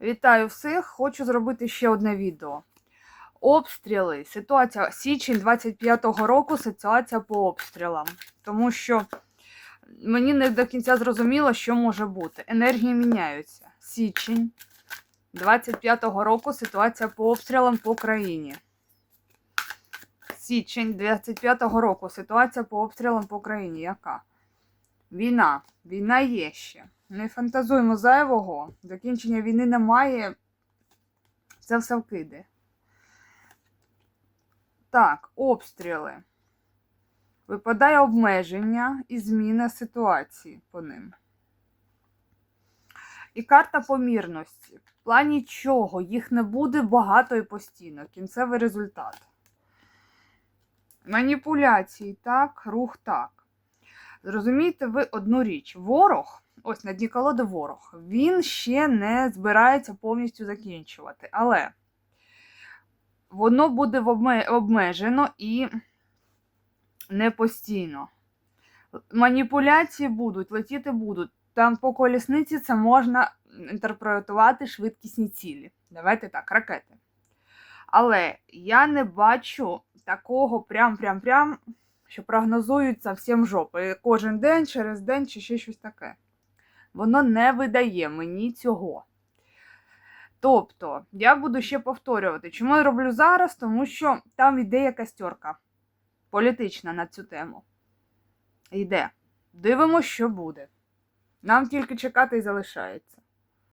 Вітаю всіх! Хочу зробити ще одне відео. Обстріли. Ситуація січень 25-го року. Ситуація по обстрілам. Тому що мені не до кінця зрозуміло, що може бути. Енергії міняються. Січень 25-го року. Ситуація по обстрілам по країні. Січень 25-го року. Ситуація по обстрілам по країні. Яка? Війна. Війна є ще. Не фантазуємо зайвого. Закінчення війни немає. Це все вкиди. Так, обстріли. Випадає обмеження і зміна ситуації по ним. І карта помірності. В плані чого їх не буде багато і постійно. Кінцевий результат. Маніпуляції так, рух так. Зрозумійте ви одну річ: ворог, ось на дні колоди ворог, він ще не збирається повністю закінчувати. Але воно буде обмежено і не постійно. Маніпуляції будуть, летіти будуть. Там по колісниці це можна інтерпретувати швидкісні цілі. Давайте так, ракети. Але я не бачу такого прям-прям-прям що прогнозуються всім жопи. Кожен день, через день чи ще щось таке. Воно не видає мені цього. Тобто, я буду ще повторювати, чому я роблю зараз, тому що там йде якась тьорка політична на цю тему. Йде. Дивимося, що буде. Нам тільки чекати і залишається.